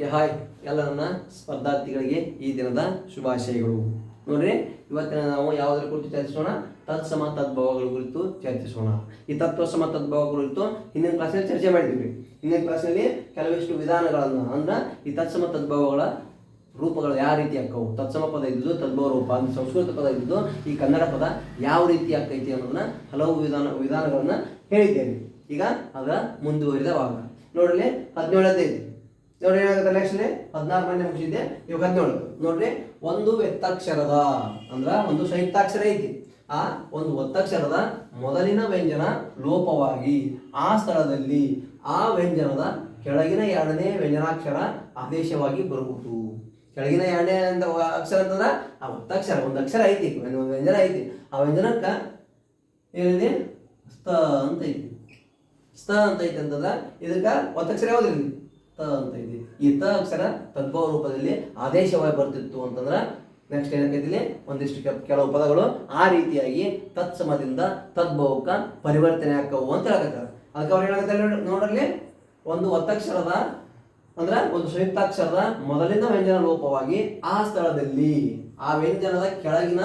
Okay, hi. ಎಲ್ಲ ನನ್ನ ಸ್ಪರ್ಧಾರ್ಥಿಗಳಿಗೆ ಈ ದಿನದ ಶುಭಾಶಯಗಳು. ನೋಡ್ರಿ, ಇವತ್ತಿನ ನಾವು ಯಾವುದರ ಕುರಿತು ಚರ್ಚಿಸೋಣ? ತತ್ಸಮ ತದ್ಭವಗಳ ಕುರಿತು ಚರ್ಚಿಸೋಣ. ಈ ತತ್ವಸಮ ತದ್ಭವ ಕುರಿತು ಹಿಂದಿನ ಕ್ಲಾಸಲ್ಲಿ ಚರ್ಚೆ ಮಾಡಿದ್ವಿ. ಹಿಂದಿನ ಕ್ಲಾಸ್ನಲ್ಲಿ ಕೆಲವಿಷ್ಟು ವಿಧಾನಗಳನ್ನು, ಅಂದ್ರೆ ಈ ತತ್ಸಮ ತದ್ಭವಗಳ ರೂಪಗಳು ಯಾವ ರೀತಿ ಅಕ್ಕವು ತತ್ಸಮ ಪದ ಇದ್ದು ತದ್ಭವ ರೂಪ, ಅಂದ್ರೆ ಸಂಸ್ಕೃತ ಪದ ಇದ್ದು ಈ ಕನ್ನಡ ಪದ ಯಾವ ರೀತಿ ಆಕ್ಕೈತಿ ಅನ್ನೋದನ್ನ ಹಲವು ವಿಧಾನ, ವಿಧಾನಗಳನ್ನ ಹೇಳಿದ್ದೇವೆ. ಈಗ ಅದರ ಮುಂದುವರಿದ ಭಾಗ. ನೋಡ್ರಿ ಹದಿನೇಳದೇ ನೋಡ್ರಿ ಏನಾಗುತ್ತೆ ನೆಕ್ಸ್ಟ್ ಹದಿನಾರು ಮಂದಿ ಮುಗಿಸಿದ್ದೆ. ಇವಾಗ ಹದಿನೇಳು. ನೋಡ್ರಿ, ಒಂದು ವ್ಯತ್ತಾಕ್ಷರದ, ಅಂದ್ರ ಒಂದು ಸಹಿತಾಕ್ಷರ ಐತಿ. ಆ, ಒಂದು ಒತ್ತಕ್ಷರದ ಮೊದಲಿನ ವ್ಯಂಜನ ಲೋಪವಾಗಿ ಆ ಸ್ಥಳದಲ್ಲಿ ಆ ವ್ಯಂಜನದ ಕೆಳಗಿನ ಎರಡನೇ ವ್ಯಂಜನಾಕ್ಷರ ಆದೇಶವಾಗಿ ಬರುವುದು. ಕೆಳಗಿನ ಎರಡನೇ ಅಂತ ಅಕ್ಷರ ಅಂತಂದ್ರ? ಆ ಒತ್ತಕ್ಷರ, ಒಂದು ಅಕ್ಷರ ಐತಿ, ಒಂದು ವ್ಯಂಜನ ಐತಿ. ಆ ವ್ಯಂಜನಕ್ಕ ಏನಿದೆ? ಸ್ತ ಅಂತ ಐತಿ. ಸ್ತ ಅಂತ ಐತಿ ಅಂತಂದ್ರ ಇದಕ್ಕ ಒತ್ತಕ್ಷರ ಯಾವ್ದಿರಲಿ ಅಂತ ಇದೆ ಈ ತ ಅಕ್ಷರ ತದ್ಭವ ರೂಪದಲ್ಲಿ ಆದೇಶವಾಗಿ ಬರ್ತಿತ್ತು ಅಂತಂದ್ರೆ ನೆಕ್ಸ್ಟ್ ಏನಕ್ಕೆ ಒಂದಿಷ್ಟು ಕೆಲವು ಪದಗಳು ಆ ರೀತಿಯಾಗಿ ತತ್ಸಮದಿಂದ ತದ್ಭವಕ್ಕ ಪರಿವರ್ತನೆ ಆಕ್ಕವು ಅಂತ ಹೇಳಕತ್ತಾರ. ಅದಕ್ಕೆ ಅವ್ರು ಹೇಳಕತ್ತಾರೆ ನೋಡ್ರಲ್ಲಿ ಒಂದು ಒತ್ತಕ್ಷರದ ಅಂದ್ರೆ ಒಂದು ಸಂಯುಕ್ತಾಕ್ಷರದ ಮೊದಲಿನ ವ್ಯಂಜನ ಲೋಪವಾಗಿ ಆ ಸ್ಥಳದಲ್ಲಿ, ಆ ವ್ಯಂಜನದ ಕೆಳಗಿನ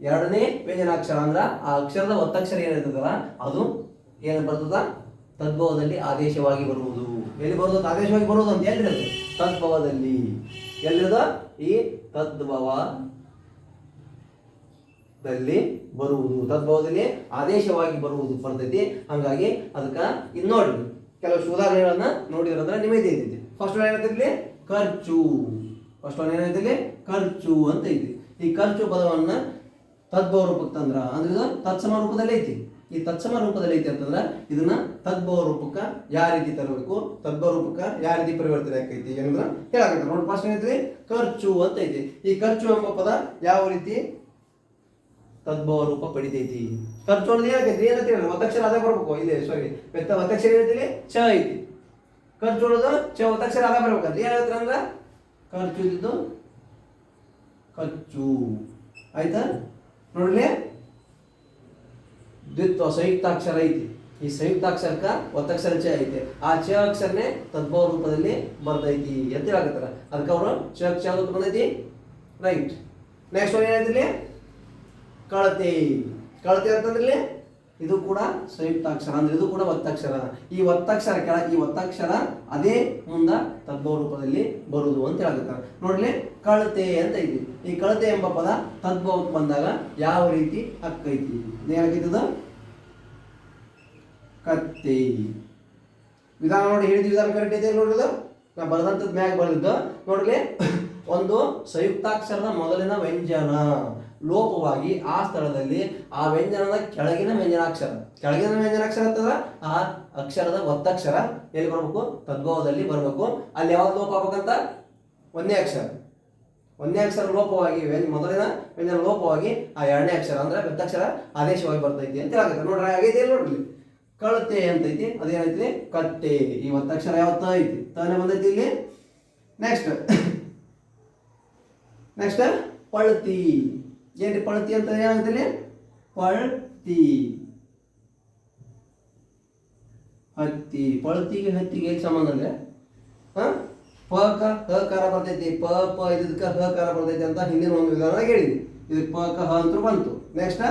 ಎರಡನೇ ವ್ಯಂಜನಾಕ್ಷರ ಅಂದ್ರೆ ಆ ಅಕ್ಷರದ ಒತ್ತಕ್ಷರ ಏನಿರ್ತದಲ್ಲ, ಅದು ಏನು ಬರ್ತದ? ತದ್ಭವದಲ್ಲಿ ಆದೇಶವಾಗಿ ಬರುವುದು. ಎಲ್ಲಿ ಬರೋದು? ಆದೇಶವಾಗಿ ಬರೋದು ಅಂತ ಎಲ್ಲಿರುತ್ತೆ ತದ್ಭವದಲ್ಲಿ. ಎಲ್ಲಿರದ? ಈ ತದ್ಭವ ದಲ್ಲಿ ಬರುವುದು. ತದ್ಭವದಲ್ಲಿ ಆದೇಶವಾಗಿ ಬರುವುದು ಬರ್ತೈತಿ. ಹಂಗಾಗಿ ಅದಕ್ಕೆ ಇದು ನೋಡಿ. ಕೆಲವು ಉದಾಹರಣೆಗಳನ್ನ ನೋಡಿದ್ರಂದ್ರೆ ನಿಮಗೆ ತಿಳಿದಿದೆ ಫಸ್ಟ್ ಒನ್ ಏನೈತಿಲ್ಲಿ ಖರ್ಚು. ಫಸ್ಟ್ ಒನ್ ಏನೈತಿಲ್ಲಿ ಖರ್ಚು ಅಂತ ಐತಿ. ಈ ಖರ್ಚು ಪದವನ್ನ ತದ್ಭವ ರೂಪಕ್ಕೆ ತಂದ್ರ ಅಂದ್ರೆ ತತ್ಸಮ ರೂಪದಲ್ಲಿ ಐತಿ. ಈ ತತ್ಸಮ ರೂಪದಲ್ಲಿ ಐತಿ ಅಂತಂದ್ರೆ ಇದನ್ನ ತದ್ಭವ ರೂಪಕ್ಕೆ ಯಾವ ರೀತಿ ತರಬೇಕು, ತದ್ಭವ ರೂಪಕ್ಕೆ ಯಾವ ರೀತಿ ಪರಿವರ್ತನೆ ಆಕೈತಿ ಏನಂದ್ರೆ ಹೇಳಾಗುತ್ತೆ ನೋಡಿ ಫಸ್ಟ್ ಏನೈತಿ ಖರ್ಚು ಅಂತ ಐತಿ. ಈ ಖರ್ಚು ಎಂಬ ಪದ ಯಾವ ರೀತಿ? ತದ್ಭವ ರೂಪ ಪಡಿತೈತಿ. ಖರ್ಚು ಅನ್ನೋದು ಏನೈತಿ? ಏನಂತ ಹೇಳಿ ಒತ್ತಕ್ಷರ ಅದೇ ಬರ್ಬೇಕು. ಇಲ್ಲಿ ಸಾರಿ ವ್ಯಕ್ತ ಒತ್ತಕ್ಷರ ಏನೈತಿ ಚ ಐತಿ. ಖರ್ಚು ಅನ್ನೋದು ಚ ಒತ್ತಕ್ಷರ ಅದ ಬರ್ಬೇಕಂತ ಏನಾಗುತ್ತೆ ಅಂದ್ರ? ಖರ್ಚು ಇದ್ದಿದ್ದು ಖರ್ಚು. ಆಯ್ತಾ? ನೋಡ್ಲಿ ದ್ವಿತ್ವ ಸಂಯುಕ್ತಾಕ್ಷರ ಐತಿ. ಈ ಸಂಯುಕ್ತಾಕ್ಷರಕ್ಕ ಒತ್ತಕ್ಷರ ಚ ಐತಿ. ಆ ಚ ಅಕ್ಷರನೇ ತದ್ಭವ ರೂಪದಲ್ಲಿ ಬರ್ದೈತಿ ಅಂತ ಹೇಳಕತ್ತಾರ. ಅದಕ್ಕೆ ಅವರು ಚ ಅಕ್ಷರ ಬಂದೈತಿ ರೈಟ್. ನೆಕ್ಸ್ಟ್ ಒನ್ ಏನೈತಿ ಕಳತೆ. ಕಳತೆ ಅಂತಂದ್ರೆ ಇದು ಕೂಡ ಸಂಯುಕ್ತಾಕ್ಷರ, ಅಂದ್ರೆ ಇದು ಕೂಡ ಒತ್ತಕ್ಷರ ಈ ಒತ್ತಕ್ಷರ ಕೆಳ, ಈ ಒತ್ತಕ್ಷರ ಅದೇ ಮುಂದ ತದ್ಭವ ರೂಪದಲ್ಲಿ ಬರುವುದು ಅಂತ ಹೇಳ್ತಾರೆ ನೋಡ್ಲಿ, ಕಳತೆ ಅಂತ ಇದೆ. ಈ ಕಳತೆ ಎಂಬ ಪದ ತದ್ಭವಕ್ಕೆ ಬಂದಾಗ ಯಾವ ರೀತಿ ಅಕ್ಕೈತಿ? ಏನಾಗೈತದ ಕತ್ತೆ. ವಿಧಾನ ನೋಡಿ ಹೇಳಿದ ವಿಧಾನ ಕರೆಕ್ಟ್ ಇದೆ ನೋಡಿದ ನಾ ಬರೆದಂಥದ್ದು ಮ್ಯಾಗ ಬರೆದಿದ್ದು. ನೋಡ್ಲಿ, ಒಂದು ಸಂಯುಕ್ತಾಕ್ಷರದ ಮೊದಲಿನ ವ್ಯಂಜನ. ಲೋಪವಾಗಿ ಆ ಸ್ಥಳದಲ್ಲಿ ಆ ವ್ಯಂಜನದ ಕೆಳಗಿನ ವ್ಯಂಜನಾಕ್ಷರ ಕೆಳಗಿನ ವ್ಯಂಜನಾಕ್ಷರ ಅಂತದ ಆ ಅಕ್ಷರದ ಒತ್ತಕ್ಷರ. ಎಲ್ಲಿ ಬರಬೇಕು? ತದ್ಭವದಲ್ಲಿ ಬರಬೇಕು. ಅಲ್ಲಿ ಯಾವಾಗ ಲೋಪ ಆಗ್ಬೇಕಂತ? ಒಂದೇ ಅಕ್ಷರ. ಒಂದೇ ಅಕ್ಷರ ಲೋಪವಾಗಿ ವ್ಯಂಜ, ಮೊದಲಿನ ವ್ಯಂಜನ ಲೋಪವಾಗಿ ಆ ಎರಡನೇ ಅಕ್ಷರ ಅಂದ್ರೆ ಬೆತ್ತಕ್ಷರ ಆದೇಶವಾಗಿ ಬರ್ತೈತಿ ಅಂತ ಹೇಳ್ತಾರೆ ನೋಡ್ರಿ, ಆಗೈತಿ ನೋಡ್ರಿ ಕಳತೆ ಅಂತೈತಿ ಅದೇನೈತಿ ಕಟ್ಟೆ. ಈ ಒತ್ತಕ್ಷರ ಯಾವತ್ತ ಐತಿ? ತಾನೇ ಬಂದೈತಿ ಇಲ್ಲಿ. Next next ಪಳ್ತಿ. ಏನ್ರಿ ಪಳತಿ ಅಂತ ಏನಾಗುತ್ತೆ ಪಳತಿ. ಹತ್ತಿ. ಪಳ್ತಿಗೆ ಹತ್ತಿಗೆ ಏನು ಸಂಬಂಧ ಅಂದ್ರೆ? ಪ, ಕ, ಹ, ಕಾರ ಬರ್ತೈತಿ. ಪ ಪ ಇದಕ್ಕೆ ಹ, ಕಾರ ಬರ್ತೈತಿ ಅಂತ ಹಿಂದಿನ ಒಂದು ವಿಧಾನ ಹೇಳಿದ್ವಿ. ಇದಕ್ಕೆ ಪ, ಕ, ಹ ಅಂತ ಬಂತು. ನೆಕ್ಸ್ಟ್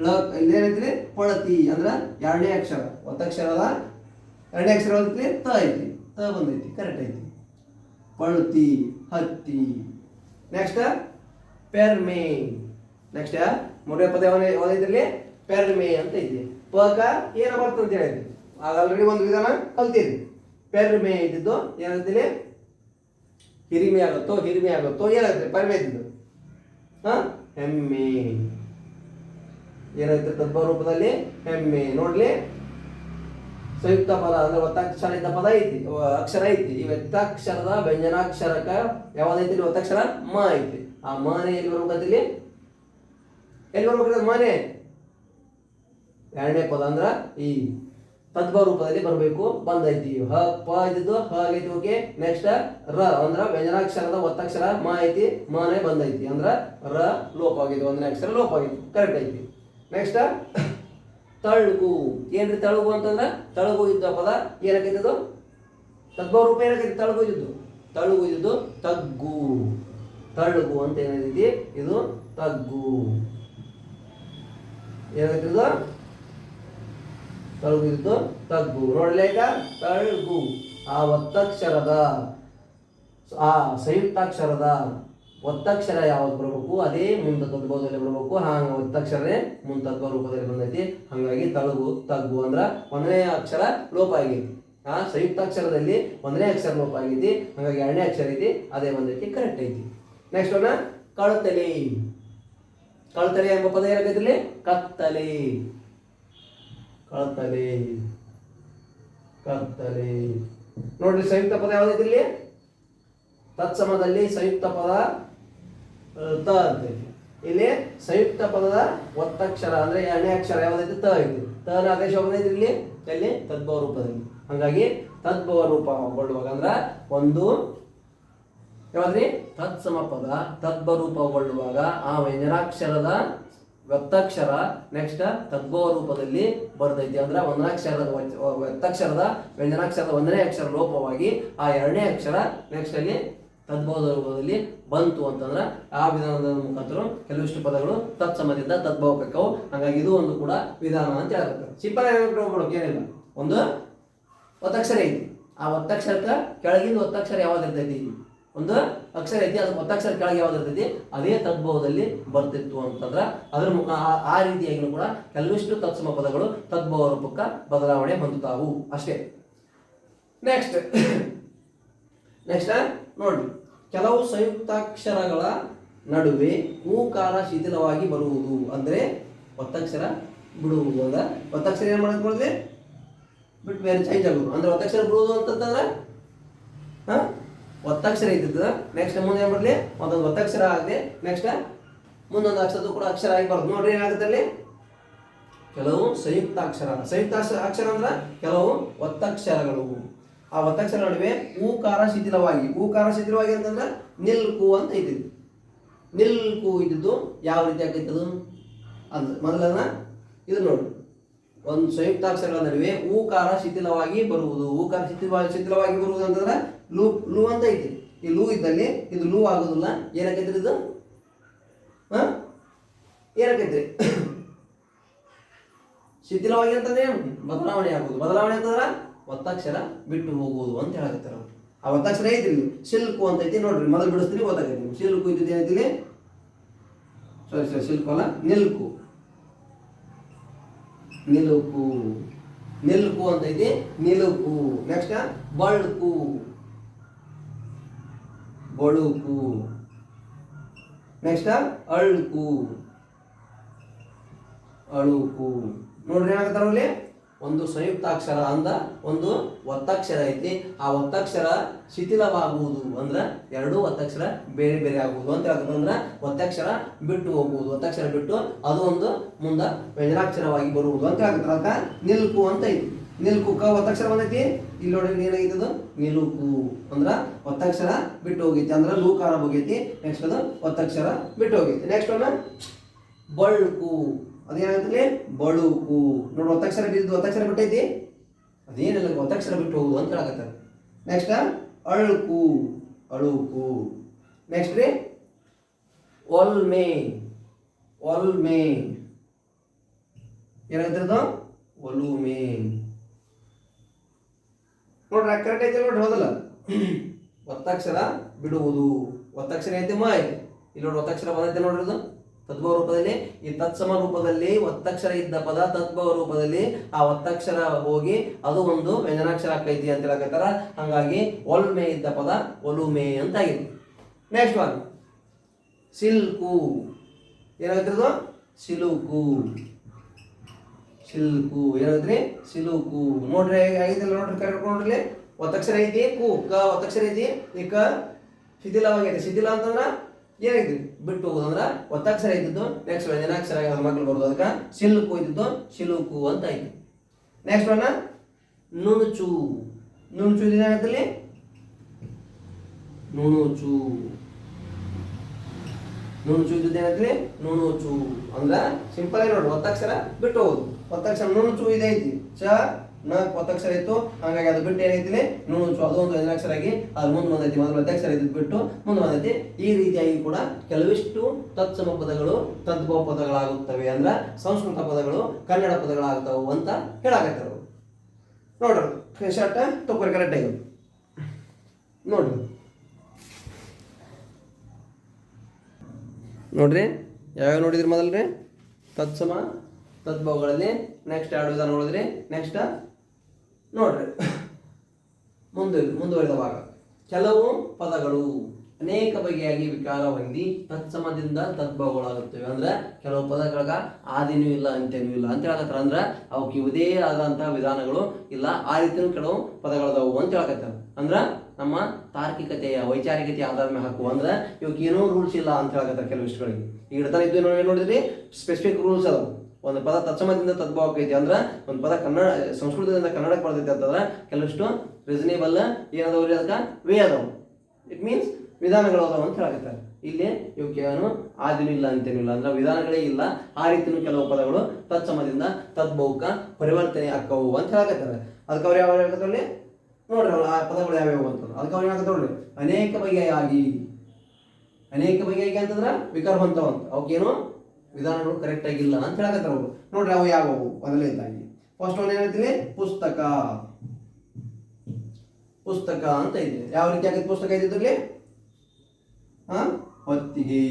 ಲ ಇಲ್ಲೇನೈತಿ ಪಳತಿ ಅಂದ್ರೆ ಎರಡನೇ ಅಕ್ಷರ. ಒತ್ತಕ್ಷರದ ಎರಡನೇ ಅಕ್ಷರ ಬಂದೈತಿ ತ ಐತಿ ತ ಬಂದೈತಿ. ಕರೆಕ್ಟ್ ಐತಿ ಪಳತಿ, ಹತ್ತಿ. ನೆಕ್ಸ್ಟ್ ಪೆರ್ಮೆ ನೆಕ್ಸ್ಟ್ ಮೂರನೇ ಪದ ಯಾವ್ದಿದ್ರಲ್ಲಿ ಪೆರ್ಮೆ ಅಂತ ಐತಿ ಪಕ ಏನ ಬರ್ತದೆ ಅಂತ ಹೇಳಿದ್ವಿ ಆಲ್ರೆಡಿ ಒಂದು ವಿಧಾನ ಕಲ್ತಿದ್ರಿ ಪೆರ್ಮೆ ಇದ್ದಿದ್ದು ಏನಾಗ್ತಿಲ್ಲ ಹಿರಿಮೆ ಆಗುತ್ತೋ ಹಿರಿಮೆ ಆಗುತ್ತೋ ಏನಾಗುತ್ತೆ ಪೆರ್ಮೆ ಇದ್ದಿದ್ದು ಹಾ? ಹೆಮ್ಮೆ. ಏನಾಗ್ತದೆ ತದ್ಭವ ರೂಪದಲ್ಲಿ? ಹೆಮ್ಮೆ. ನೋಡ್ಲಿ. ಸಂಯುಕ್ತ ಪದ ಅಂದ್ರೆ ಒತ್ತಕ್ಷರ ಇದ್ದ ಪದ ಐತಿ. ಅಕ್ಷರ ಐತಿ. ಈ ವ್ಯಕ್ತಾಕ್ಷರದ ವ್ಯಂಜನಾಕ್ಷರಕ ಯಾವ್ದೈತಿ? ಒತ್ತಕ್ಷರ ಮ ಐತಿ. ಆ ಮಾನೆ ಎಲ್ಲಿ ಬರ್ಬೇಕಂತಿಲ್ಲಿ ಎಲ್ಲಿ ಬರ್ಬೇಕಂತ ಮನೆ? ಎರಡನೇ ಪದ ಅಂದ್ರ ಈ ತದ್ಭವ ರೂಪದಲ್ಲಿ ಬರಬೇಕು. ಬಂದೈತಿ. ಹ, ಪ ಇದ್ದಿದ್ದು ಹ ಆಗೈತಿ ಓಕೆ. ನೆಕ್ಸ್ಟ್ ರ, ಅಂದ್ರ ವ್ಯಂಜನಾಕ್ಷರದ ಒತ್ತಕ್ಷರ ಮ ಐತಿ ಮನೆ ಬಂದೈತಿ. ಅಂದ್ರ ರ, ಲೋಪ ಆಗೈತಿ. ಒಂದನೇ ಅಕ್ಷರ ಲೋಪ ಆಗಿತ್ತು ಕರೆಕ್ಟ್ ಐತಿ. ನೆಕ್ಸ್ಟ್ ತಳುಗು. ಏನ್ರಿ ತಳುಗು ಅಂತಂದ್ರ? ತಳುಗು ಇದ್ದ ಪದ ಏನಾಗೈತಿ ಅದು ರೂಪ ಏನಾಗೈತಿ ತಳುಗು ಇದ್ದು ತಳುಗು ಇದ್ದು ತಗ್ಗು. ತಳ್ಳುಗು ಅಂತ ಏನಿದೆ ಇದು ತಗ್ಗು. ಏನಾಗ್ತಿದ್ದು ಇದು ತಳ್ಗು ಇದು ತಗ್ಗು ನೋಡ್ಲೇಕ ತಳ್ಗು ಆ ಒತ್ತಕ್ಷರದ, ಆ ಸಂಯುಕ್ತಾಕ್ಷರದ ಒತ್ತಕ್ಷರ ಯಾವ್ದು ಬರಬೇಕು? ಅದೇ ಮುಂತತ್ವದ ರೂಪದಲ್ಲಿ ಬರಬೇಕು. ಹಾಂಗ ಒತ್ತಕ್ಷರನೇ ಮುಂತತ್ವ ರೂಪದಲ್ಲಿ ಬಂದೈತಿ. ಹಾಗಾಗಿ ತಳಗು, ತಗ್ಗು ಅಂದ್ರೆ ಒಂದನೇ ಅಕ್ಷರ ಲೋಪ ಆಗೈತಿ. ಆ ಸಂಯುಕ್ತಾಕ್ಷರದಲ್ಲಿ ಒಂದನೇ ಅಕ್ಷರ ಲೋಪ ಆಗೈತಿ. ಹಾಗಾಗಿ ಎರಡನೇ ಅಕ್ಷರ ಐತಿ. ಅದೇ ಬಂದೈತಿ. ಕರೆಕ್ಟ್ ಐತಿ. ನೆಕ್ಸ್ಟ್ ಅವನ ಕಳತಲೆ. ಕಳತಲೆ ಎಂಬ ಪದ ಏನಾಗೈತಿ ಇಲ್ಲಿ? ಕತ್ತಲೆ. ಕಳತಲೆ. ಕತ್ತಲೆ. ನೋಡ್ರಿ ಸಂಯುಕ್ತ ಪದ ಯಾವ್ದೈತಿ ಇಲ್ಲಿ? ತತ್ಸಮದಲ್ಲಿ ಸಂಯುಕ್ತ ಪದ, ತ ಅಂತೈತಿ ಇಲ್ಲಿ ಸಂಯುಕ್ತ ಪದದ ಒತ್ತಕ್ಷರ ಅಂದ್ರೆ ಎರಡನೇ ಅಕ್ಷರ ಯಾವ್ದೈತಿ ತ ಐತಿ ತನ ಆದೇಶ ಇಲ್ಲಿ? ಎಲ್ಲಿ? ತದ್ಭವ ರೂಪದಲ್ಲಿ. ಹಂಗಾಗಿ ತದ್ಭವ ರೂಪ ಕೊಡುವಾಗ ಅಂದ್ರ ಒಂದು ಯಾವ್ದ್ರಿ ತತ್ಸಮ ಪದ ತದ್ಭವ ರೂಪಗೊಳ್ಳುವಾಗ ಆ ವ್ಯಂಜನಾಕ್ಷರದ ವ್ಯಕ್ತಾಕ್ಷರ ನೆಕ್ಸ್ಟ್ ತದ್ಭವ ರೂಪದಲ್ಲಿ ಬರ್ತೈತಿ. ಅಂದ್ರೆ ಒಂದನಾಕ್ಷರದ ವ್ಯಕ್ತಾಕ್ಷರದ ವ್ಯಂಜನಾಕ್ಷರದ ಒಂದನೇ ಅಕ್ಷರ ಲೋಪವಾಗಿ ಆ ಎರಡನೇ ಅಕ್ಷರ ನೆಕ್ಸ್ಟ್ ಅಲ್ಲಿ ತದ್ಭವದ ರೂಪದಲ್ಲಿ ಬಂತು ಅಂತಂದ್ರೆ ಆ ವಿಧಾನದ ಮುಖಾಂತರ ಕೆಲವಿಷ್ಟು ಪದಗಳು ತತ್ಸಮದಿಂದ ತದ್ಭವಕ್ಕವು ಹಾಗಾಗಿ ಇದು ಒಂದು ಕೂಡ ವಿಧಾನ ಅಂತ ಹೇಳ್ತಾರೆ ಸಿಂಪಲ್ ಆಗಿ ಹೋಗ್ಬಿಡೋಕೆ ಏನಿಲ್ಲ. ಒಂದು ಒತ್ತಕ್ಷರ ಐತಿ. ಆ ಒತ್ತಕ್ಷರಕ್ಕೆ ಕೆಳಗಿಂದ ಒತ್ತಕ್ಷರ ಯಾವ್ದು ಇರ್ತೈತಿ? ಒಂದು ಅಕ್ಷರ ಐತಿ ಅದು ಒತ್ತಕ್ಷರ ಕೆಳಗೆ ಯಾವ್ದು ಇರ್ತೈತಿ? ಅದೇ ತದ್ಭವದಲ್ಲಿ ಬರ್ತಿತ್ತು ಅಂತಂದ್ರೆ ಅದ್ರ ಮುಖ ಆ- ರೀತಿಯಾಗಿನೂ ಕೂಡ ಕೆಲವಿಷ್ಟು ತತ್ಸಮ ಪದಗಳು ತದ್ಭವ ರೂಪಕ್ಕೆ ಬದಲಾವಣೆ ಹೊಂದುತ್ತಾವು ಅಷ್ಟೇ. ನೆಕ್ಸ್ಟ್ ನೆಕ್ಸ್ಟ್ ನೋಡಿ ಕೆಲವು ಸಂಯುಕ್ತಾಕ್ಷರಗಳ ನಡುವೆ ಹೂಕಾರ ಶಿಥಿಲವಾಗಿ ಬರುವುದು. ಅಂದ್ರೆ ಒತ್ತಕ್ಷರ ಬಿಡುವುದು ಅಂದ್ರೆ, ಒತ್ತಕ್ಷರ ಏನ್ ಮಾಡಕ್ ಮಾಡಿದ್ವಿ ಬಿಟ್ಟು ಬೇರೆ ಚೇಂಜ್ ಆಗುದು ಅಂದ್ರೆ ಒತ್ತಕ್ಷರ ಬಿಡುವುದು ಅಂತಂದ್ರೆ ಒತ್ತಕ್ಷರ ಇದ್ದಿದ್ದು. ನೆಕ್ಸ್ಟ್ ಮುಂದೆ ಏನು ಬರಲಿ? ಒಂದೊಂದು ಒತ್ತಕ್ಷರ ಆಗಲಿ. ನೆಕ್ಸ್ಟ್ ಮುಂದೊಂದು ಅಕ್ಷರದ್ದು ಕೂಡ ಅಕ್ಷರ ಆಗಿ ಬರೋದು ನೋಡ್ರಿ ಏನಾಗುತ್ತೆ ಅಲ್ಲಿ? ಕೆಲವು ಸಂಯುಕ್ತಾಕ್ಷರ ಸಂಯುಕ್ತ ಅಕ್ಷರ ಅಂದ್ರೆ ಕೆಲವು ಒತ್ತಕ್ಷರಗಳು. ಆ ಒತ್ತಕ್ಷರ ನಡುವೆ ಊಕಾರ ಶಿಥಿಲವಾಗಿ. ಊಕಾರ ಶಿಥಿಲವಾಗಿ ಅಂತಂದ್ರೆ ನಿಲ್ಕು ಅಂತ ಇದ್ದಿದ್ದು. ನಿಲ್ಕು ಇದ್ದಿದ್ದು ಯಾವ ರೀತಿ ಆಗೈತೆ ಅದು ಅಂದ್ರೆ ಮೊದಲನ ಇದು ನೋಡಿ. ಒಂದು ಸಂಯುಕ್ತಾಕ್ಷರಗಳ ನಡುವೆ ಊಕಾರ ಶಿಥಿಲವಾಗಿ ಬರುವುದು. ಊಕಾರ ಶಿಥಿಲವಾಗಿ ಶಿಥಿಲವಾಗಿ ಬರುವುದು ಅಂತಂದ್ರೆ ಲೂ ಲೂ ಅಂತ ಐತಿ. ಈ ಲೂ ಇದ್ದಲ್ಲಿ ಇದು ಲೂ ಆಗೋದಿಲ್ಲ. ಏನಾಕೈತ್ರಿ ಇದು? ಏನಾಕೈತ್ರಿ ಶಿಥಿಲವಾಗಿ ಅಂತಂದ್ರೆ? ಬದಲಾವಣೆ ಆಗುವುದು. ಬದಲಾವಣೆ ಅಂತಂದ್ರೆ ಒತ್ತಾಕ್ಷರ ಬಿಟ್ಟು ಹೋಗುವುದು ಅಂತ ಹೇಳಕತ್ತಾರ. ಆ ಒತ್ತಕ್ಷರ ಐತಿ ಶಿಲ್ಕು ಅಂತ ಐತಿ ನೋಡ್ರಿ. ಮೊದಲು ಬಿಡಿಸ್ತೀನಿ ಗೊತ್ತಾಗೈತಿ ಸಿಲ್ಕು ಶಿಲ್ಕು ಇದ್ದಿದ್ದು ಏನೈತಿ ಸಾರಿ ಸರಿ ಶಿಲ್ಕು ಅಲ್ಲ? ನಿಲ್ಕು. ನಿಲುಕು. ನಿಲ್ಕು ಅಂತ ಐತಿ. ನಿಲುಕು. ನೆಕ್ಸ್ಟ್ ಬಳ್ಕು. ಬಳುಕು. ನೆಕ್ಸ್ಟ್ ಅಳುಕು. ಅಳುಕು. ನೋಡ್ರಿ ಏನಾಗತ್ತಾರಲ್ಲಿ ಒಂದು ಸಂಯುಕ್ತಾಕ್ಷರ ಅಂದ ಒಂದು ಒತ್ತಕ್ಷರ ಐತಿ. ಆ ಒತ್ತಕ್ಷರ ಶಿಥಿಲವಾಗುವುದು ಅಂದ್ರೆ ಎರಡು ಒತ್ತಕ್ಷರ ಬೇರೆ ಬೇರೆ ಆಗುವುದು. ಅಂತ ಹೇಳ್ತಾರೆ ಅಂದ್ರೆ ಒತ್ತಕ್ಷರ ಬಿಟ್ಟು ಹೋಗುವುದು. ಒತ್ತಕ್ಷರ ಬಿಟ್ಟು ಅದು ಒಂದು ಮುಂದೆ ವ್ಯಂಜನಾಕ್ಷರವಾಗಿ ಬರುವುದು. ಅಂತ ಹೇಳ್ತಾರೆ ನಿಲ್ಕು ಅಂತ ಐತಿ. ನಿಲ್ಕು ಕ ಒತ್ತಕ್ಷರ ಬಂದೈತಿ? ಇಲ್ಲಿ ನೋಡಿ ಏನಾಗೈತಿ ನಿಲುಕು ಅಂದ್ರ ಒತ್ತಕ್ಷರ ಬಿಟ್ಟು ಹೋಗೈತಿ. ಅಂದ್ರ ಲೂಕಾರ ಹೋಗೈತಿ. ನೆಕ್ಸ್ಟ್ ಅದು ಒತ್ತಕ್ಷರ ಬಿಟ್ಟು ಹೋಗೈತಿ. ನೆಕ್ಸ್ಟ್ ಅಣ್ಣ ಬಳ್ಕು. ಅದೇನಾಗುತ್ತೆ ಬಳುಕು. ನೋಡಿ ಒತ್ತಕ್ಷರ ಬಿದ್ದು ಒತ್ತಕ್ಷರ ಬಿಟ್ಟೈತಿ? ಅದೇನಿಲ್ಲ ಒತ್ತಕ್ಷರ ಬಿಟ್ಟು ಹೋಗುದು ಅಂತ ಹೇಳಕತ್ತಾರೆ ನೆಕ್ಸ್ಟ್ ಅಳುಕು. ಅಳುಕು. ನೆಕ್ಸ್ಟ್ ರೀ ಒಲ್ಮೆ. ಒಲ್ಮೆ. ಒಲುಮೆ. ನೋಡ್ರಿ ಕರೆಕ್ಟ್ ಐತೆ ನೋಡ್ರಿ, ಹೌದಲ್ಲ? ಒತ್ತಕ್ಷರ ಬಿಡುವುದು. ಒತ್ತಕ್ಷರ ಐತೆ ಮ ಐತೆ ಇಲ್ಲಿ ನೋಡಿ ಒತ್ತಕ್ಷರ ಬಂದೈತೆ ನೋಡ್ರಿ ಅದು ತದ್ಭವ ರೂಪದಲ್ಲಿ ಈ ತತ್ಸಮ ರೂಪದಲ್ಲಿ ಒತ್ತಕ್ಷರ ಇದ್ದ ಪದ ತದ್ಭವ ರೂಪದಲ್ಲಿ ಆ ಒತ್ತಕ್ಷರ ಹೋಗಿ ಅದು ಒಂದು ವ್ಯಂಜನಾಕ್ಷರ ಆಕೈತಿ ಅಂತ ಹೇಳಕತ್ತಾರ. ಹಂಗಾಗಿ ಒಲ್ಮೆ ಇದ್ದ ಪದ ಒಲುಮೆ ಅಂತ ಆಗಿದೆ ನೆಕ್ಸ್ಟ್ ಒನ್ ಸಿಲ್ಕು ಏನಾಗ್ತಿರೋದು ಸಿಲುಕು. ಸಿಲ್ಕು. ಏನಾದ್ರಿ ಸಿಲುಕು. ನೋಡ್ರಿ ಐದಲ್ಲ ನೋಡ್ರಿ ಕರೆಕ್ಟ್ ನೋಡ್ರಿ. ಒತ್ತಕ್ಷರ ಐತಿ ಕು ಕ ಒತ್ತಕ್ಷರ ಐತಿ ಈ ಕ ಶಿಥಿಲವಾಗೈತಿ ಶಿಥಿಲ ಅಂತಂದ್ರ ಏನೈತಿ ಬಿಟ್ಟು ಹೋಗೋದು ಅಂದ್ರ ಒತ್ತಕ್ಷರ ಇದ್ದಿದ್ದು. ನೆಕ್ಸ್ಟ್ ವ್ಯಂಜನಾಕ್ಷರ ಆಗಿ ಮಕ್ಳು ಬರೋದು? ಅದಕ್ಕೆ ಸಿಲುಕು ಇದ್ದಿದ್ದು ಶಿಲುಕು ಅಂತ ಐತಿ. ನೆಕ್ಸ್ಟ್ ಒನ್ನ ನುಣುಚು. ನುಣುಚು ಏನಾಗತ್ತಲ್ಲಿ ನುಣುಚು. ನುಣುಚು ಇದ್ದದ್ದು ಏನೈತಿ ಚೂ ಅಂದ್ರ ಸಿಂಪಲ್ ಆಗಿ ನೋಡಿ ಒತ್ತಕ್ಷರ ಬಿಟ್ಟು ಹೋಗುದು. ಒತ್ತಕ್ಷರ ನುಣುಚು ಇದೈತಿ ಚ, ನ ಒತ್ತಕ್ಷರ ಇತ್ತು. ಹಂಗಾಗಿ ಅದು ಬಿಟ್ಟು ಏನೈತಿ ಚೂ ಅದು ಒಂದು ಅಕ್ಷರ ಆಗಿ, ಅದು ಮುಂದೆ ಬಂದೈತಿ. ಮೊದಲು ಒತ್ತಕ್ಷರ ಇದ್ದು ಬಿಟ್ಟು ಮುಂದೆ ಬಂದೈತಿ. ಈ ರೀತಿಯಾಗಿ ಕೂಡ ಕೆಲವಿಷ್ಟು ತತ್ಸಮ ಪದಗಳು ತದ್ಭವ ಪದಗಳಾಗುತ್ತವೆ. ಅಂದ್ರ ಸಂಸ್ಕೃತ ಪದಗಳು, ಕನ್ನಡ ಪದಗಳಾಗುತ್ತವೆ ಅಂತ ಹೇಳಾಕತ್ತಾರ ನೋಡ್ರಿ ಶರ್ಟ್ ತಗೋರಿ ಕರೆಕ್ಟ್ ಆಗಿ. ನೋಡ್ರಿ. ನೋಡ್ರಿ, ಯಾವ್ಯಾವ ನೋಡಿದ್ರಿ ಮೊದಲ್ರಿ? ತತ್ಸಮ ತದ್ಭವಗಳಲ್ಲಿ ನೆಕ್ಸ್ಟ್ ಎರಡು ವಿಧಾನ ನೋಡಿದ್ರಿ. ನೆಕ್ಸ್ಟ್ ನೋಡ್ರಿ. ಮುಂದೆ, ಮುಂದುವರಿದ ಭಾಗ. ಕೆಲವು ಪದಗಳು ಅನೇಕ ಬಗೆಯಾಗಿ ವಿಕಾರ ಹೊಂದಿ ತತ್ಸಮದಿಂದ ತದ್ಭವಗಳಾಗುತ್ತವೆ ಅಂದ್ರೆ ಕೆಲವು ಪದಗಳಿಗೆ ಆದಿನೂ ಇಲ್ಲ, ಅಂತ್ಯನೂ ಇಲ್ಲ ಅಂತ ಹೇಳಕತ್ತಾರ. ಅಂದ್ರೆ ಅವಕ್ಕೆ ಇವುದೇ ಆದಂತಹ ವಿಧಾನಗಳು ಇಲ್ಲ. ಆ ರೀತಿಯೂ ಕೆಲವು ಪದಗಳದಾವು ಅಂತ ಹೇಳಕತ್ತಾರ. ಅಂದ್ರ ನಮ್ಮ ತಾರ್ಕಿಕತೆಯ, ವೈಚಾರಿಕತೆಯ ಆಧಾರದ ಮೇಲೆ ಹಾಕುವ. ಅಂದ್ರೆ ಇವಾಗ ಏನೋ ರೂಲ್ಸ್ ಇಲ್ಲ ಅಂತ ಹೇಳಕತ್ತಾರೆ ಕೆಲವಿಷ್ಟುಗಳಿಗೆ ಈಗ ಇಡ್ತಾನೆ ಇದ್ದು ಏನು ನೋಡಿದ್ರಿ? ಸ್ಪೆಸಿಫಿಕ್ ರೂಲ್ಸ್ ಅದಾವ. ಒಂದು ಪದ ತತ್ಸಮದಿಂದ ತದ್ಭವ ಆಕೈತಿ ಅಂದ್ರೆ ಒಂದು ಪದ ಕನ್ನಡ, ಸಂಸ್ಕೃತದಿಂದ ಕನ್ನಡಕ್ಕೆ ಬರ್ತೈತಿ ಅಂತಂದ್ರೆ ಕೆಲವಷ್ಟು ರೀಸನೇಬಲ್ ಏನದವ್ರಿ ಅದಕ್ಕೆ? ವೇ ಅದಾವ. ಇಟ್ ಮೀನ್ಸ್ ವಿಧಾನಗಳು ಅದಾವ ಅಂತ ಹೇಳಕತ್ತಾರೆ. ಇಲ್ಲಿ ಏನು? ಆದಿನೂ ಇಲ್ಲ ಅಂತೇನಿಲ್ಲ ಅಂದ್ರೆ ವಿಧಾನಗಳೇ ಇಲ್ಲ. ಆ ರೀತಿಯೂ ಕೆಲವು ಪದಗಳು ತತ್ಸಮದಿಂದ ತದ್ಭವಕ್ಕೆ ಪರಿವರ್ತನೆ ಆಕ್ಕವು ಅಂತ ಹೇಳಕತ್ತಾರೆ. ಅದಕ್ಕೆ ಅವ್ರು ಯಾವ ಹೇಳ್ತಾರೆ ನೋಡ್ರಿ ಅವಳು ಆ ಪದಗಳು ಯಾವ್ಯಾವು ಅಂತ ಅದಕ್ಕೆ ಅವ್ರು ಏನಾಗುತ್ತೆ ನೋಡ್ರಿ, ಅನೇಕ ಬಗೆಯಾಗಿ ಅನೇಕ ಬಗೆಯಾಗಿ ಅಂತಂದ್ರೆ ವಿಕಾರ ಹೊಂತವ ಅಂತ ಅವಕ್ಕೇನು ವಿಧಾನಗಳು ಕರೆಕ್ಟ್ ಆಗಿಲ್ಲ ಅಂತ ಹೇಳಕತ್ತಾರ ಅವರು. ನೋಡ್ರಿ ಅವು ಯಾವುವು ಮೊದಲನೇದಾಗಿ. ಫಸ್ಟ್ ಒನ್ ಏನಾಯ್ತೀನಿ ಪುಸ್ತಕ. ಪುಸ್ತಕ ಅಂತ ಇದೆ. ಯಾವ ರೀತಿ ಆಗೈತೆ ಪುಸ್ತಕ ಇದ್ದಿದ್ರಲ್ಲಿ ಹಾ ಹೊತ್ತಿಗೆ.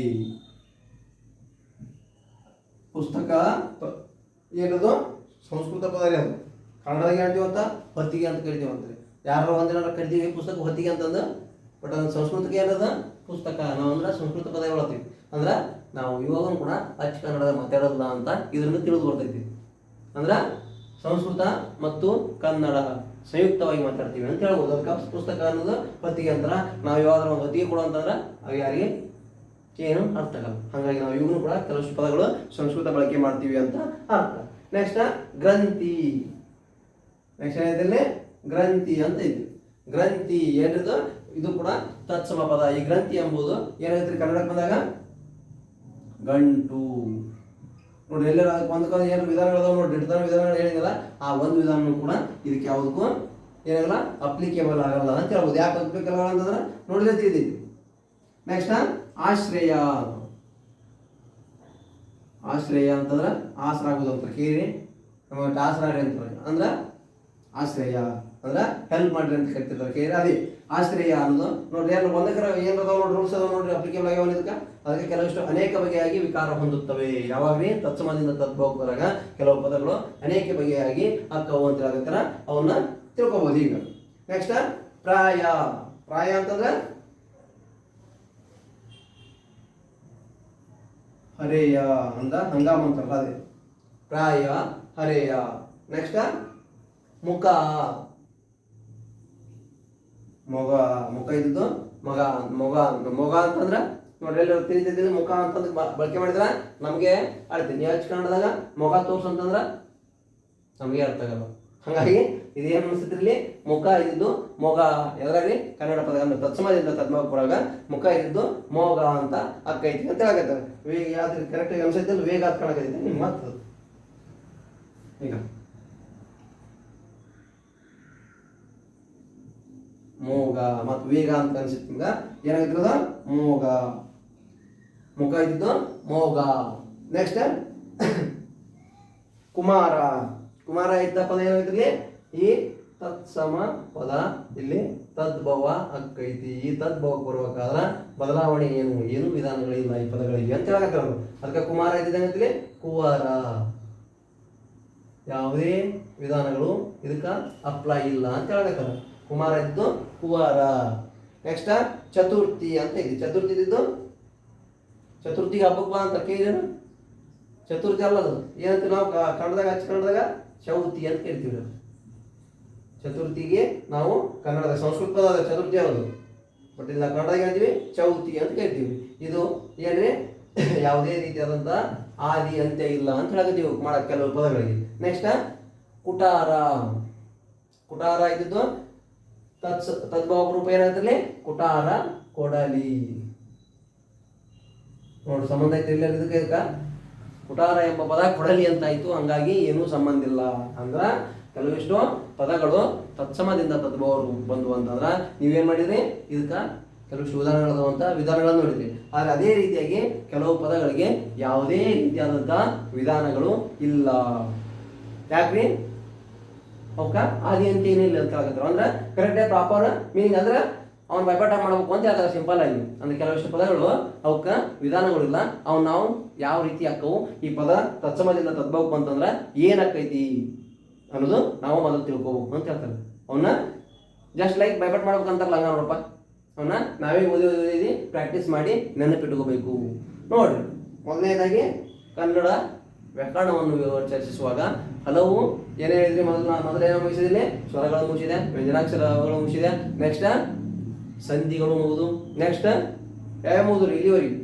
ಪುಸ್ತಕ ಏನದು? ಸಂಸ್ಕೃತ ಪದ ಅದು. ಕನ್ನಡದಾಗ ಹೇಳ್ತೀವಂತ? ಅಂತ ಹೊತ್ತಿಗೆ ಅಂತ ಕೇಳ್ತೀವಂತ್ರಿ ಯಾರು ಒಂದೇನಾರು ಕರಿತೀವಿ ಪುಸ್ತಕ ಹೊತ್ತಿಗೆ ಅಂತಂದು ಬಟ್ ಅದು ಸಂಸ್ಕೃತಕ್ಕೆ ಏನದ ಪುಸ್ತಕ. ನಾವು ಅಂದ್ರೆ ಸಂಸ್ಕೃತ ಪದ ಹೇಳ್ತೀವಿ ಅಂದ್ರೆ ನಾವು ಇವಾಗ ಕೂಡ ಅಚ್ಚ ಕನ್ನಡದ ಮಾತಾಡೋದಿಲ್ಲ ಅಂತ ಇದರಿಂದ ತಿಳಿದು ಬರ್ತೈತಿ. ಅಂದ್ರೆ ಸಂಸ್ಕೃತ ಮತ್ತು ಕನ್ನಡ ಸಂಯುಕ್ತವಾಗಿ ಮಾತಾಡ್ತೀವಿ ಅಂತ ಹೇಳ್ಬೋದು. ಅದಕ್ಕೆ ಪುಸ್ತಕ ಅನ್ನೋದು ಹೊತ್ತಿಗೆ ಅಂತಾರ ನಾವು ಯಾವ್ದಾರ ಒಂದು ಹೊತ್ತಿಗೆ ಕೊಡು ಅಂತಂದ್ರೆ ಅವು ಯಾರಿಗೆ ಏನು ಅರ್ಥ ಆಗಲ್ಲ. ಹಾಗಾಗಿ ನಾವು ಇವನು ಕೂಡ ಕೆಲವಷ್ಟು ಪದಗಳು ಸಂಸ್ಕೃತ ಬಳಕೆ ಮಾಡ್ತೀವಿ ಅಂತ ಅರ್ಥ. ನೆಕ್ಸ್ಟ್ ಗ್ರಂಥಿ. ನೆಕ್ಸ್ಟ್ ಏನಿದೆ ಗ್ರಂಥಿ ಅಂತ ಇದೆ. ಗ್ರಂಥಿ ಏನಿದು? ಇದು ಕೂಡ ತತ್ಸಮ ಪದ. ಈ ಗ್ರಂಥಿ ಎಂಬುದು ಏನಾಗುತ್ತೆ ಕನ್ನಡಕ್ಕೆ ಬಂದಾಗ? ಗಂಟು. ನೋಡಿ ಎಲ್ಲರ ಒಂದು ಏನು ವಿಧಾನಗಳು ನೋಡಿ ನಿರ್ಧಾರ ವಿಧಾನಗಳು ಹೇಳಿದಲ್ಲ ಆ ಒಂದು ವಿಧಾನ ಕೂಡ ಇದಕ್ಕೆ ಯಾವುದಕ್ಕೂ ಏನಾಗಲ್ಲ ಅಪ್ಲಿಕೇಬಲ್ ಆಗಲ್ಲ ಅಂತ ಹೇಳ್ಬೋದು. ಯಾಕೆ ಅಪ್ಲಿಕೇಬಲ್ ಅಂತಂದ್ರೆ, ನೋಡಿದ್ರೆ ತಿಳಿದೈತಿ ನೆಕ್ಸ್ಟ್ ಆಶ್ರಯ. ಆಶ್ರಯ ಅಂತಂದ್ರೆ ಆಸರ ಆಗೋದು ಅಂತ ಕೇಳಿ ನಮಗೆ ಆಸರ ಅಂತ ಅಂದ್ರೆ, ಆಶ್ರಯ. ಅಂದ್ರೆ ಹೆಲ್ಪ್ ಮಾಡ್ರಿ ಅಂತ ಕರಿತಿರ್ತಾರೆ ಕೇಳಿ ಅದೇ ಆಶ್ರಯ ಅನ್ನೋದು. ನೋಡ್ರಿ ಏನು ಒಂದಕ್ಕರ ಏನು ಅದಾವ ನೋಡ್ರಿ ರೂಲ್ಸ್ ಅದಾವ ನೋಡ್ರಿ ಅಪ್ಲಿಕೇಬಲ್ ಆಗ್ಯಾವ ಇದಕ್ಕೆ ಅದಕ್ಕೆ ಕೆಲವಷ್ಟು ಅನೇಕ ಬಗೆಯಾಗಿ ವಿಕಾರ ಹೊಂದುತ್ತವೆ. ಯಾವಾಗಲೇ ತತ್ಸಮದಿಂದ ತದ್ಭೋಗದಾಗ ಕೆಲವು ಪದಗಳು ಅನೇಕ ಬಗೆಯಾಗಿ ಅಕ್ಕವು ಅಂತ ಹೇಳಕತ್ತಾರ ಅವನ್ನ ತಿಳ್ಕೊಬೋದು ಈಗ. ನೆಕ್ಸ್ಟ್ ಪ್ರಾಯ. ಪ್ರಾಯ ಅಂತಂದ್ರೆ? ಹರೇಯ ಅಂದ ಹಂಗಾಮ ಅಂತಾರಲ್ಲ ಅದೇ. ಪ್ರಾಯ, ಹರೇಯ. ನೆಕ್ಸ್ಟ್ ಮುಖ. ಮೊಗ, ಮುಖ ಇದ್ದಿದ್ದು? ಮಗ, ಮೊಗ ಮೊಗ ಅಂತಂದ್ರೆ ನೋಡ್ರಿ, ಎಲ್ಲ ತಿಳಿದಿದ್ದು ಮುಖ ಅಂತಂದ್ರೆ ಬಳಕೆ ಮಾಡಿದ್ರ ನಮಗೆ ನೀವು ಹಚ್ಚ ಕನ್ನಡದಾಗ ಮೊಗ ತೋರ್ಸು ಅಂತಂದ್ರೆ ನಮಗೆ ಅರ್ಥ ಆಗಲ್ಲ. ಹಾಗಾಗಿ ಇದೇನು ಅನಿಸ್ತಿರ್ಲಿ ಮುಖ ಇದ್ದಿದ್ದು ಮೊಗ. ಎದ್ರಾಗ್ರಿ ಕನ್ನಡ ಪದ ಅಂದ್ರೆ ತತ್ಸಮದಿಂದ ತದ್ಮಗ ಬರಾಗ ಮುಖ ಇದ್ದಿದ್ದು ಮೋಗ ಅಂತ ಅಕ್ಕೈತಿ ಅಂತ ಹೇಳಕತ್ತಾರೆ ವೇಗ ಯಾವ್ದು ಕರೆಕ್ಟಾಗಿ ಅನ್ಸೈತೆ ವೇಗ ಅಂತ ನಿಮ್ಗೆ ಮಾತು ಈಗ. ಮೋಗ ಮತ್ತು ವೇಗ ಅಂತ ಅನ್ಸಿತ್ತು ಏನಾಗಿರ್ತದ ಮೋಗ. ಮುಖ ಇದ್ದಿದ್ದು ಮೋಗ. ನೆಕ್ಸ್ಟ್ ಕುಮಾರ. ಕುಮಾರ ಇದ್ದ ಪದ ಏನಾಗಿದ್ರಿ ಈ ತತ್ಸಮ ಪದ ಇಲ್ಲಿ ತದ್ಭವ ಅಕ್ಕೈತಿ. ಈ ತದ್ಭವಕ್ಕೆ ಬರ್ಬೇಕಾದ್ರ ಬದಲಾವಣೆ ಏನು? ಏನು ವಿಧಾನಗಳಿಲ್ಲ ಈ ಪದಗಳಿಗೆ ಅಂತ ಹೇಳಕತ್ತಾರ. ಅದಕ್ಕೆ ಕುಮಾರ ಇದ್ದಿದ್ದಂಗತ್ಲಿ ಕುವಾರ. ಯಾವುದೇ ವಿಧಾನಗಳು ಇದಕ್ಕೆ ಅಪ್ಲೈ ಇಲ್ಲ ಅಂತ ಹೇಳಕತ್ತಾರ ಕುಮಾರ ಇದ್ದು ಕುವಾರ. ನೆಕ್ಸ್ಟ್ ಚತುರ್ಥಿ ಅಂತ ಇದೆ. ಚತುರ್ಥಿ ಇದ್ದು ಚತುರ್ಥಿಗೆ ಹಬ್ಬಕ್ಕೆ ಬಾ ಅಂತ ಕೇಳಿದೇನು ಚತುರ್ಥಿ ಅಲ್ಲದು ಏನಂತ ನಾವು ಕನ್ನಡದಾಗ ಹಚ್ಚ ಕನ್ನಡದಾಗ ಚೌತಿ ಅಂತ ಕೇಳ್ತೀವಿ ನಾವು. ಚತುರ್ಥಿಗೆ ನಾವು ಕನ್ನಡದ ಸಂಸ್ಕೃತ ಪದ ಅದ ಚತುರ್ಥಿ ಯಾವುದು? ಬಟ್ ಇಲ್ಲ ಕನ್ನಡದಾಗ ಹೇಳ್ತೀವಿ, ಚೌತಿ ಅಂತ ಕೇಳ್ತೀವಿ. ಇದು ಏನ್ರಿ? ಯಾವುದೇ ರೀತಿಯಾದಂಥ ಆದಿ ಅಂತ್ಯ ಇಲ್ಲ ಅಂತ ಹೇಳಕತ್ತೀವಿ ಮಾಡೋ ಕೆಲವು ಪದಗಳಿಗೆ. ನೆಕ್ಸ್ಟ್ ಕುಟಾರ. ಕುಟಾರ ಇದ್ದಿದ್ದು ತತ್ಸ ತದ್ಭವ ರೂಪ ಏನಾಗ್ತದೆ ಕುಟಾರ ಕೊಡಲಿ. ನೋಡಿ, ಸಂಬಂಧ ಐತೆ ಇಲ್ಲ ಇದಕ್ಕೆ ಕುಟಾರ ಎಂಬ ಪದ ಕೊಡಲಿ ಅಂತ ಆಯ್ತು ಹಂಗಾಗಿ ಏನೂ ಸಂಬಂಧ ಇಲ್ಲ. ಅಂದ್ರ ಕೆಲವಿಷ್ಟು ಪದಗಳು ತತ್ಸಮದಿಂದ ತದ್ಭವರು ಬಂದು ಅಂತಂದ್ರೆ ನೀವೇನ್ ಮಾಡಿದ್ರಿ? ಇದಕ್ಕ ಕೆಲವಿಷ್ಟು ಉದಾಹರಣೆಗಳು ಅಂತ ವಿಧಾನಗಳನ್ನು ನೋಡಿದ್ರಿ. ಆದ್ರೆ ಅದೇ ರೀತಿಯಾಗಿ ಕೆಲವು ಪದಗಳಿಗೆ ಯಾವುದೇ ರೀತಿಯಾದಂತಹ ವಿಧಾನಗಳು ಇಲ್ಲ. ಯಾಕ್ರಿ? ಅವಕ್ಕ ಆದಿ ಅಂತ ಏನಿಲ್ಲ ಅಂತ ಹೇಳಕತ್ರು. ಅಂದ್ರೆ ಕರೆಕ್ಟ್ ಪ್ರಾಪರ್ ಮೀನಿಂಗ್ ಅಂದ್ರೆ ಅವ್ನ ಬೈಪಾಠ ಮಾಡ್ಬೇಕು ಅಂತ ಹೇಳ್ತಾರೆ ಸಿಂಪಲ್ ಆಗಿ. ಅಂದ್ರೆ ಕೆಲವಷ್ಟು ಪದಗಳು ಅವಕ್ಕ ವಿಧಾನಗಳಿಲ್ಲ. ಅವ್ನ ನಾವು ಯಾವ ರೀತಿ ಹಾಕವು, ಈ ಪದ ತತ್ಸಮದಿಂದ ತದ್ಬೇಕು ಅಂತಂದ್ರೆ ಏನಾಕೈತಿ ಅನ್ನೋದು ನಾವು ಮೊದಲು ತಿಳ್ಕೋಬೇಕು ಅಂತ ಹೇಳ್ತಾರೆ. ಅವನ್ನ ಜಸ್ಟ್ ಲೈಕ್ ಬೈಪಾಟ್ ಮಾಡ್ಬೇಕು ಅಂತಾರಲ್ಲ ಹಂಗ ನೋಡಪ್ಪ. ಅವನ್ನ ನಾವೇ ಓದಿ ಓದಿ ಪ್ರಾಕ್ಟೀಸ್ ಮಾಡಿ ನೆನಪಿಟ್ಕೋಬೇಕು. ನೋಡ್ರಿ. ಮೊದಲನೇದಾಗಿ ಕನ್ನಡ ವ್ಯಾಕರಣವನ್ನು ಚರ್ಚಿಸುವಾಗ ಹಲವು ಏನೇ ಹೇಳಿದ್ರೆ ಮೊದಲು ಮೊದಲೇನೋ ಮುಗಿಸಿದಲ್ಲಿ ಸ್ವರಗಳು ಮುಗಿಸಿದೆ ವ್ಯಂಜನಾಕ್ಷರಗಳು ಮುಗಿಸಿದೆ. ನೆಕ್ಸ್ಟ್ ಸಂಧಿಗಳು ಮುಗಿದು ನೆಕ್ಸ್ಟ್ ಯಾವ ಇಲ್ಲಿವರೆಗೆ.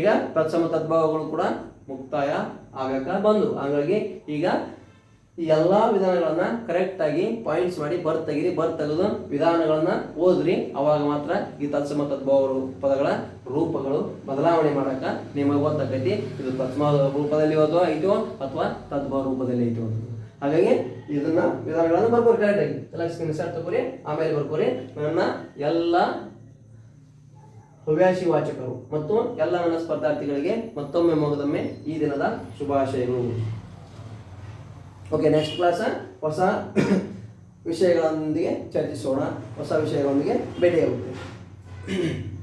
ಈಗ ತತ್ಸಮ ತದ್ಭಾವಗಳು ಕೂಡ ಮುಕ್ತಾಯ ಆಗಕ ಬಂದು. ಹಾಗಾಗಿ ಈಗ ಈ ಎಲ್ಲಾ ವಿಧಾನಗಳನ್ನ ಕರೆಕ್ಟ್ ಆಗಿ ಪಾಯಿಂಟ್ಸ್ ಮಾಡಿ ಬರ್ ತೆಗಿರಿ ಬರ್ ತೆಗೆದು ವಿಧಾನಗಳನ್ನ ಓದ್ರಿ. ಅವಾಗ ಮಾತ್ರ ಈ ತತ್ಸಮ ತದ್ಭವ ರೂಪದಗಳ ರೂಪಗಳು ಬದಲಾವಣೆ ಮಾಡಕ ನಿಮಗೆ ಗೊತ್ತಾಕೈತಿ ಇದು ತತ್ಸಮ ರೂಪದಲ್ಲಿ ಓದೋ ಐತೋ ಅಥವಾ ತದ್ಭವ ರೂಪದಲ್ಲಿ ಐತೋ ಹಾಗಾಗಿ ಇದನ್ನ ವಿಧಾನಗಳನ್ನು ಬರ್ಕೋರಿ ಕರೆಕ್ಟ್ ಆಗಿ. ಎಲ್ಲ ಸ್ಕ್ರೀನ್ ಶಾಟ್ ತಗೋರಿ, ಆಮೇಲೆ ಬರ್ಕೋರಿ. ನನ್ನ ಎಲ್ಲ ಹವ್ಯಾಸಿ ವಾಚಕರು ಮತ್ತು ಎಲ್ಲ ನನ್ನ ಸ್ಪರ್ಧಾರ್ಥಿಗಳಿಗೆ ಮತ್ತೊಮ್ಮೆ ಮೊಗದೊಮ್ಮೆ ಈ ದಿನದ ಶುಭಾಶಯಗಳು. ಓಕೆ ನೆಕ್ಸ್ಟ್ ಕ್ಲಾಸ್ ಹೊಸ ವಿಷಯಗಳೊಂದಿಗೆ ಚರ್ಚಿಸೋಣ ಹೊಸ ವಿಷಯಗಳೊಂದಿಗೆ ಭೇಟಿಯಾಗುತ್ತೆ